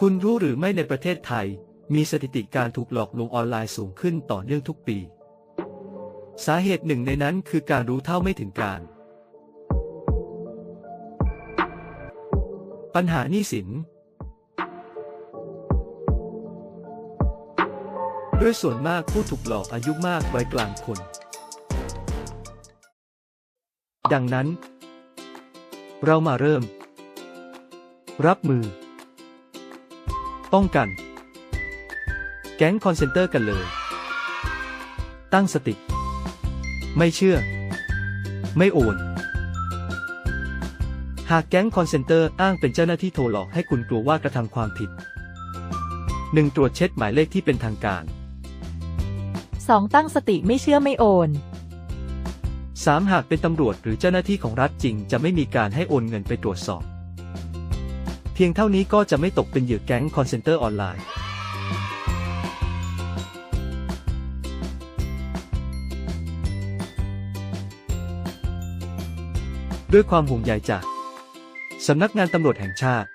คุณรู้หรือไม่ในประเทศไทย มีสถิติการถูกหลอกลวงออนไลน์สูงขึ้นต่อเนื่องทุกปี สาเหตุหนึ่งในนั้นคือการรู้เท่าไม่ถึงการ ปัญหาหนี้สินโดยส่วนมากผู้ถูกหลอกอายุมากวัยกลางคน ดังนั้น เรามาเริ่ม รับมือ ป้องกัน แก๊งคอนเซนเตอร์กันเลย ตั้งสติ ไม่เชื่อ ไม่โอน หากแก๊งคอนเซนเตอร์อ้างเป็นเจ้าหน้าที่โทรหลอกให้คุณกลัวว่ากระทำความผิด 1. ตรวจเช็คหมายเลขที่เป็นทางการ 2. ตั้งสติไม่เชื่อไม่โอน 3. หากเป็นตำรวจหรือเจ้าหน้าที่ของรัฐจริง จะไม่มีการให้โอนเงินไปตรวจสอบ เพียงเท่านี้ก็จะไม่ตกเป็นเหยื่อแก๊งคอนเซนเตอร์ออนไลน์ด้วยความห่วงใยจากสำนักงานตำรวจแห่งชาติ